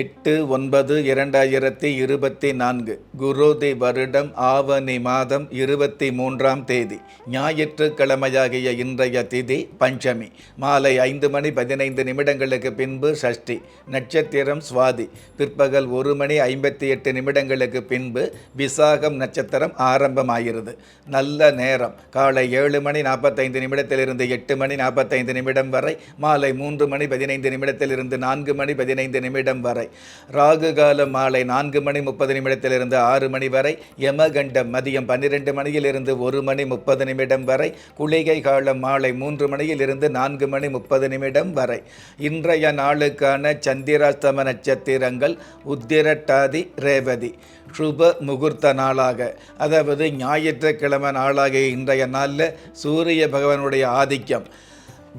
எட்டு ஒன்பது இரண்டாயிரத்தி இருபத்தி நான்கு குரோதி வருடம் ஆவணி மாதம் இருபத்தி மூன்றாம் தேதி ஞாயிற்றுக்கிழமையாகிய இன்றைய திதி பஞ்சமி. மாலை ஐந்து மணி பதினைந்து நிமிடங்களுக்கு பின்பு சஷ்டி நட்சத்திரம் சுவாதி. பிற்பகல் ஒரு மணி ஐம்பத்தி எட்டு நிமிடங்களுக்கு பின்பு விசாகம் நட்சத்திரம் ஆரம்பமாகிறது. நல்ல நேரம். காலை ஏழு மணி நாற்பத்தைந்து நிமிடத்திலிருந்து எட்டு மணி நாற்பத்தைந்து நிமிடம் வரை மாலை மூன்று மணி பதினைந்து நிமிடத்திலிருந்து நான்கு மணி பதினைந்து நிமிடம் வரை. ராகு காலம் மாலை நான்கு மணி முப்பது நிமிடத்திலிருந்து ஆறு மணி வரை யமகண்டம் மதியம் பன்னிரெண்டு மணியிலிருந்து ஒரு மணி முப்பது நிமிடம் வரை குளிகை காலம் மாலை மூன்று மணியிலிருந்து நான்கு மணி முப்பது நிமிடம் வரை. இன்றைய நாளுக்கான சந்திராஸ்தம நட்சத்திரங்கள் உத்திரட்டாதி ரேவதி. சுப முகூர்த்த நாளாக. அதாவது ஞாயிற்றுக்கிழமை நாளாக இன்றைய நாளில் சூரிய பகவானுடைய ஆதிக்கம்.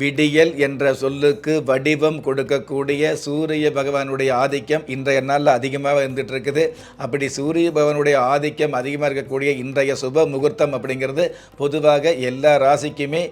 விடியல் என்ற சொல்லுக்கு வடிவம் கொடுக்கக்கூடிய சூரிய பகவானுடைய ஆதிக்கம் இன்றைய நாளில் அதிகமாக இருந்துட்டு இருக்குது அப்படி சூரிய பகவானுடைய ஆதிக்கம் அதிகமாக இருக்கக்கூடிய இன்றைய சுப முகூர்த்தம் அப்படிங்கிறது பொதுவாக எல்லா ராசிக்குமே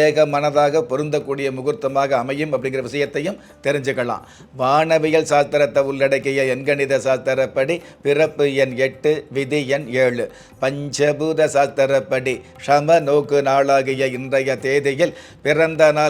ஏக மனதாக பொருந்தக்கூடிய முகூர்த்தமாக அமையும் அப்படிங்கிற விஷயத்தையும் தெரிஞ்சுக்கலாம். வானவியல் சாஸ்திரத்தை உள்ளடக்கிய எண்கணித சாஸ்திரப்படி பிறப்பு எண் எட்டு விதி எண் ஏழு. பஞ்சபூத சாஸ்திரப்படி சம நோக்கு நாளாகிய இன்றைய தேதியில் பிறந்த நாள்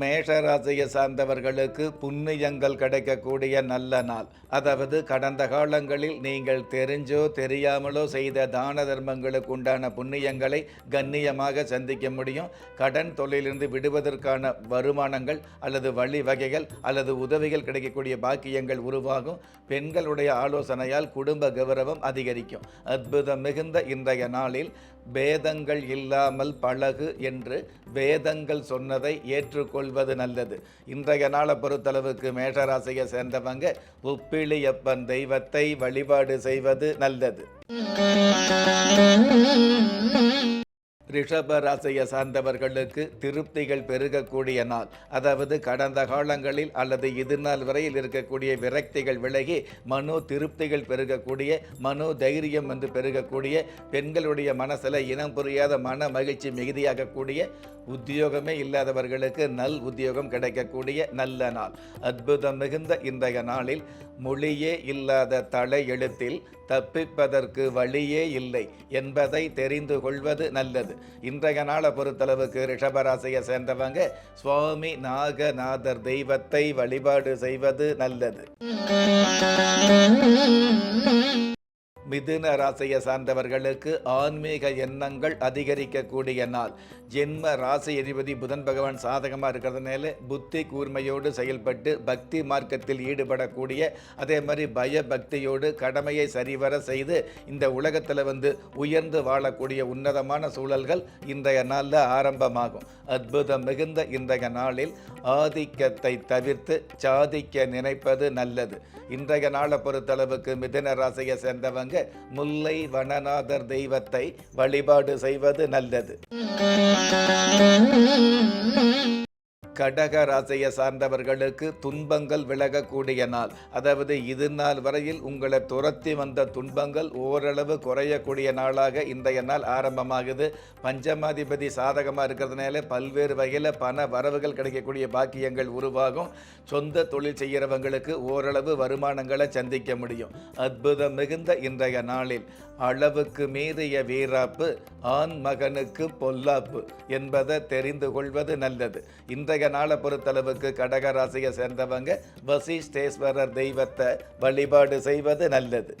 மேஷராசியை சார்ந்தவர்களுக்கு புண்ணியங்கள் கிடைக்கக்கூடிய நல்ல நாள். அதாவது கடந்த காலங்களில் நீங்கள் தெரிஞ்சோ தெரியாமலோ செய்த தான தர்மங்களுக்கு உண்டான புண்ணியங்களை கண்ணியமாக சந்திக்க முடியும். கடன் தொழிலிருந்து விடுவதற்கான வருமானங்கள் அல்லது வழிவகைகள் அல்லது உதவிகள் கிடைக்கக்கூடிய பாக்கியங்கள் உருவாகும். பெண்களுடைய ஆலோசனையால் குடும்ப கௌரவம் அதிகரிக்கும். அற்புதம் மிகுந்த இன்றைய நாளில் வேதங்கள் இல்லாமல் பழகு என்று வேதங்கள் சொன்னதை ஏற்றுக்கொள்வது நல்லது. இன்றைய நாளை பொறுத்தளவுக்கு மேஷராசியை சேர்ந்தவங்க உப்பிலியப்பன் தெய்வத்தை வழிபாடு செய்வது நல்லது. ரிஷப ராசியை சார்ந்தவர்களுக்கு திருப்திகள் பெருகக்கூடிய நாள். அதாவது கடந்த காலங்களில் அல்லது எதிர்நாள் வரையில் இருக்கக்கூடிய விரக்திகள் விலகி மனோ திருப்திகள் பெருகக்கூடிய மனோ தைரியம் வந்து பெருகக்கூடிய பெண்களுடைய மனசில் இனம் புரியாத மன மகிழ்ச்சி மிகுதியாகக்கூடிய உத்தியோகமே இல்லாதவர்களுக்கு நல் உத்தியோகம் கிடைக்கக்கூடிய நல்ல நாள். அற்புதம் மிகுந்த இன்றைய நாளில் மொழியே இல்லாத தலை எழுத்தில் தப்பிப்பதற்கு வழியே இல்லை என்பதை தெரிந்து கொள்வது நல்லது. இன்றைய நாளை பொறுத்தளவுக்கு ரிஷபராசியை சேர்ந்தவங்க சுவாமி நாகநாதர் தெய்வத்தை வழிபாடு செய்வது நல்லது. மிதுன ராசியை சார்ந்தவர்களுக்கு ஆன்மீக எண்ணங்கள் அதிகரிக்கக்கூடிய நாள். ஜென்ம ராசி அதிபதி புதன் பகவான் சாதகமாக இருக்கிறதுனால புத்தி கூர்மையோடு செயல்பட்டு பக்தி மார்க்கத்தில் ஈடுபடக்கூடிய அதே மாதிரி பய பக்தியோடு கடமையை சரிவர செய்து இந்த உலகத்தில் வந்து உயர்ந்து வாழக்கூடிய உன்னதமான சூழல்கள் இன்றைய நாளில் ஆரம்பமாகும். அற்புதம் மிகுந்த இன்றைய நாளில் ஆதிக்கத்தை தவிர்த்து சாதிக்க நினைப்பது நல்லது. இன்றைய நாளை பொறுத்தளவுக்கு மிதுன ராசியை சேர்ந்தவங்க முல்லை வனநாதர் தெய்வத்தை வழிபாடு செய்வது நல்லது. கடக ராசியை சார்ந்தவர்களுக்கு துன்பங்கள் விலகக்கூடிய நாள். அதாவது இது நாள் வரையில் உங்களை துரத்தி வந்த துன்பங்கள் ஓரளவு குறையக்கூடிய நாளாக இன்றைய நாள் ஆரம்பமாகுது. பஞ்சமாதிபதி சாதகமாக இருக்கிறதுனால பல்வேறு வகையில் பண வரவுகள் கிடைக்கக்கூடிய பாக்கியங்கள் உருவாகும். சொந்த தொழில் செய்கிறவங்களுக்கு ஓரளவு வருமானங்களை சந்திக்க முடியும். அற்புதம் மிகுந்த இன்றைய நாளில் அளவுக்கு மீறிய வீராப்பு ஆண் மகனுக்கு பொல்லாப்பு என்பதை தெரிந்து கொள்வது நல்லது. இன்றைய இன்றைய நாளை பொறுத்தளவுக்கு கடக ராசியை சேர்ந்தவங்க வசிஷ்டேஸ்வரர் தெய்வத்தை வழிபாடு செய்வது நல்லது.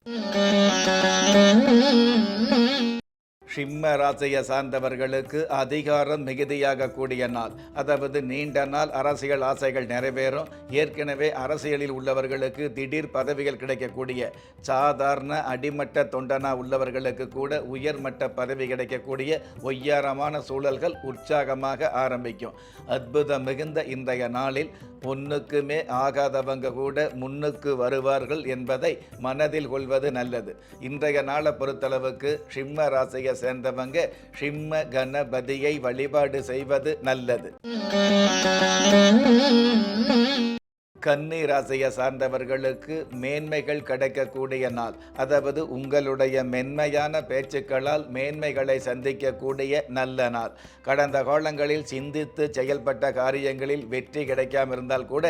சிம்ம ராசியை சார்ந்தவர்களுக்கு அதிகாரம் மிகுதியாக கூடிய நாள். அதாவது நீண்ட நாள் அரசியல் ஆசைகள் நிறைவேறும். ஏற்கனவே அரசியலில் உள்ளவர்களுக்கு திடீர் பதவிகள் கிடைக்கக்கூடிய சாதாரண அடிமட்ட தொண்டனா உள்ளவர்களுக்கு கூட உயர்மட்ட பதவி கிடைக்கக்கூடிய ஒய்யாரமான சூழல்கள் உற்சாகமாக ஆரம்பிக்கும். அற்புதம் மிகுந்த இன்றைய நாளில் பொண்ணுக்குமே ஆகாதவங்க கூட முன்னுக்கு வருவார்கள் என்பதை மனதில் கொள்வது நல்லது. இன்றைய நாளை பொறுத்தளவுக்கு சிம்ம ராசியை சேர்ந்தவங்க சிம்ம கணபதியை வழிபாடு செய்வது நல்லது. கன்னி ராசியை சார்ந்தவர்களுக்கு மேன்மைகள் கிடைக்கக்கூடிய நாள். அதாவது உங்களுடைய மென்மையான பேச்சுக்களால் மேன்மைகளை சந்திக்கக்கூடிய நல்ல நாள். கடந்த காலங்களில் சிந்தித்து செயல்பட்ட காரியங்களில் வெற்றி கிடைக்காம இருந்தால் கூட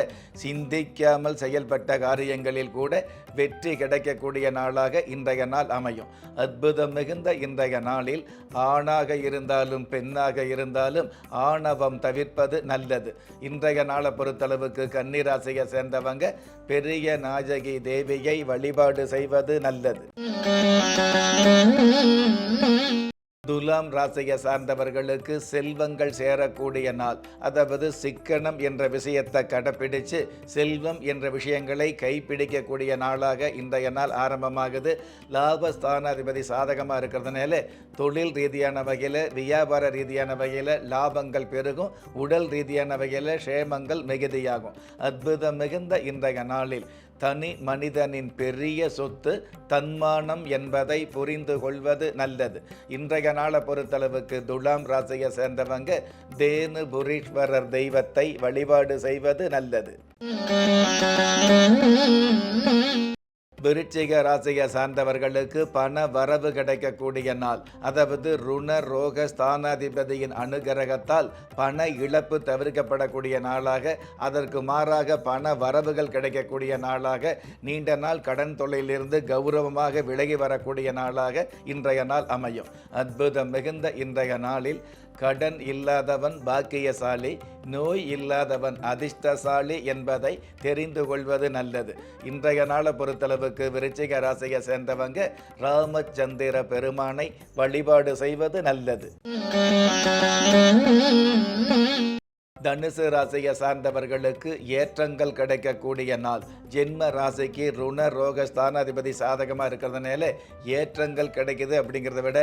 சிந்திக்காமல் செயல்பட்ட காரியங்களில் கூட வெற்றி கிடைக்கக்கூடிய நாளாக இன்றைய நாள் அமையும். அற்புதம் மிகுந்த இன்றைய நாளில் ஆணாக இருந்தாலும் பெண்ணாக இருந்தாலும் ஆணவம் தவிர்ப்பது நல்லது. இன்றைய நாளை பொறுத்தளவுக்கு கன்னிராசியை சேர்ந்தவங்க பெரிய நாஜகி தேவியை வழிபாடு செய்வது நல்லது. துலாம் ராசியை சார்ந்தவர்களுக்கு செல்வங்கள் சேரக்கூடிய நாள். அதாவது சிக்கனம் என்ற விஷயத்தை கடைப்பிடித்து செல்வம் என்ற விஷயங்களை கைப்பிடிக்கக்கூடிய நாளாக இன்றைய நாள் ஆரம்பமாகுது. லாபஸ்தானாதிபதி சாதகமாக இருக்கிறதுனால தொழில் ரீதியான வகையில் வியாபார ரீதியான வகையில் லாபங்கள் பெருகும். உடல் ரீதியான வகையில் க்ஷேமங்கள் மிகுதியாகும். அற்புதம் மிகுந்த இன்றைய நாளில் தனி மனிதனின் பெரிய சொத்து தன்மானம் என்பதை புரிந்து கொள்வது நல்லது. இன்றைய நாளை பொறுத்தளவுக்கு துலாம் ராசியை சேர்ந்தவங்க தேனு புரீஸ்வரர் தெய்வத்தை வழிபாடு செய்வது நல்லது. விருச்சிக ராசியை சார்ந்தவர்களுக்கு பண வரவு கிடைக்கக்கூடிய நாள். அதாவது ருண ரோக ஸ்தானாதிபதியின் அனுகிரகத்தால் பண இழப்பு தவிர்க்கப்படக்கூடிய நாளாக அதற்கு மாறாக பண வரவுகள் கிடைக்கக்கூடிய நாளாக நீண்ட நாள் கடன் தொல்லையிலிருந்து கௌரவமாக விலகி வரக்கூடிய நாளாக இன்றைய நாள் அமையும். அற்புதம் மிகுந்த இன்றைய நாளில் கடன் இல்லாதவன் பாக்கியசாலி நோய் இல்லாதவன் அதிர்ஷ்டசாலி என்பதை தெரிந்து கொள்வது நல்லது. இன்றைய நாளை பொறுத்தளவுக்கு விருச்சிக ராசியை சேர்ந்தவங்க ராமச்சந்திர பெருமானை வழிபாடு செய்வது நல்லது. தனுசு ராசியை சார்ந்தவர்களுக்கு ஏற்றங்கள் கிடைக்கக்கூடிய நாள். ஜென்ம ராசிக்கு ருண ரோக ஸ்தானாதிபதி சாதகமாக இருக்கிறதுனால ஏற்றங்கள் கிடைக்குது அப்படிங்கிறத விட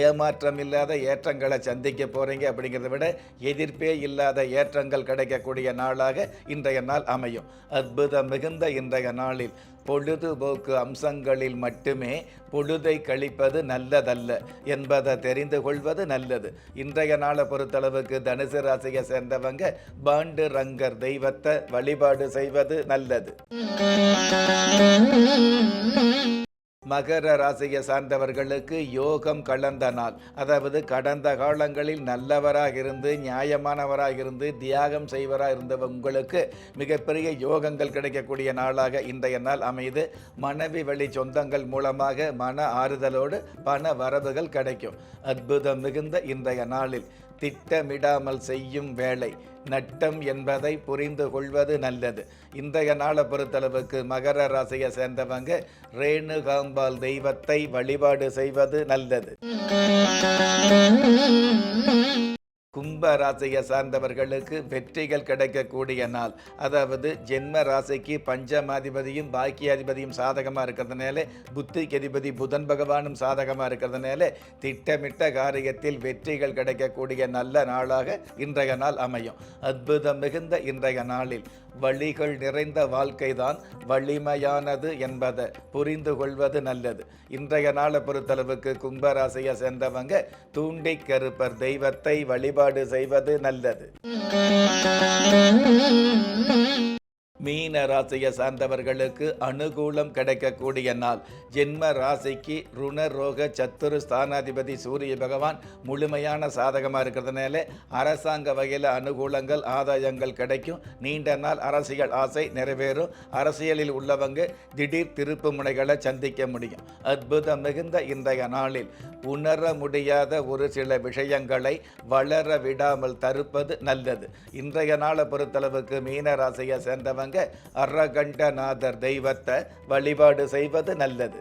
ஏமாற்றம் இல்லாத ஏற்றங்களை சந்திக்க போகிறீங்க அப்படிங்கிறத விட எதிர்ப்பே இல்லாத ஏற்றங்கள் கிடைக்கக்கூடிய நாளாக இன்றைய நாள் அமையும். அற்புதம் மிகுந்த இன்றைய நாளில் பொழுதுபோக்கு அம்சங்களில் மட்டுமே பொழுதை கழிப்பது நல்லதல்ல என்பதை தெரிந்து கொள்வது நல்லது. இன்றைய நாளை பொறுத்தளவுக்கு தனுசு ராசியை சேர்ந்தவங்க பாண்டு ரங்கர் தெய்வத்தை வழிபாடு செய்வது நல்லது. மகர ராசியை சார்ந்தவர்களுக்கு யோகம் கலந்த நாள். அதாவது கடந்த காலங்களில் நல்லவராக இருந்து நியாயமானவராக இருந்து தியாகம் செய்வராக இருந்தவங்களுக்கு மிகப்பெரிய யோகங்கள் கிடைக்கக்கூடிய நாளாக இன்றைய நாள் அமைது மனைவி வழி சொந்தங்கள் மூலமாக மன ஆறுதலோடு பண வரவுகள் கிடைக்கும். அற்புதம் மிகுந்த இன்றைய நாளில். திட்டமிடாமல் செய்யும் வேலை. நட்டம் என்பதை புரிந்து கொள்வது நல்லது. இன்றைய நாளை பொறுத்தளவுக்கு மகர ராசியை சேர்ந்தவங்க ரேணுகாம்பால் தெய்வத்தை வழிபாடு செய்வது நல்லது. கும்ப ராசியை சார்ந்தவர்களுக்கு வெற்றிகள் கிடைக்கக்கூடிய நாள். அதாவது ஜென்ம ராசிக்கு பஞ்சமாதிபதியும் பாக்கியாதிபதியும் சாதகமாக இருக்கிறதுனால புத்திக்கு அதிபதி புதன் பகவானும் சாதகமாக இருக்கிறதுனால திட்டமிட்ட காரியத்தில் வெற்றிகள் கிடைக்கக்கூடிய நல்ல நாளாக இன்றைய நாள் அமையும். அற்புதம் மிகுந்த இன்றைய நாளில். வழிகள் நிறைந்த வாழ்க்கைதான் வலிமையானது என்பதை புரிந்து கொள்வது நல்லது. இன்றைய நாளை பொறுத்தளவுக்கு கும்பராசியை சேர்ந்தவங்க தூண்டி கருப்பர் தெய்வத்தை வழிபாடு செய்வது நல்லது. மீன ராசியை சார்ந்தவர்களுக்கு அனுகூலம் கிடைக்கக்கூடிய நாள். ஜென்ம ராசிக்கு ருண ரோக சத்துரு ஸ்தானாதிபதி சூரிய பகவான் முழுமையான சாதகமாக இருக்கிறதுனால அரசாங்க வகையில் அனுகூலங்கள் ஆதாயங்கள் கிடைக்கும். நீண்ட நாள் அரசியல் ஆசை நிறைவேறும். அரசியலில் உள்ளவங்க திடீர் திருப்பு முனைகளை சந்திக்க முடியும். அற்புதம் மிகுந்த இன்றைய நாளில் உணர முடியாத ஒரு சில விஷயங்களை வளர விடாமல் தருப்பது நல்லது. இன்றைய நாளை பொறுத்தளவுக்கு மீன ராசியை சேர்ந்தவங்க அரகண்டநாதர் தெய்வத்தை வழிபாடு செய்வது நல்லது.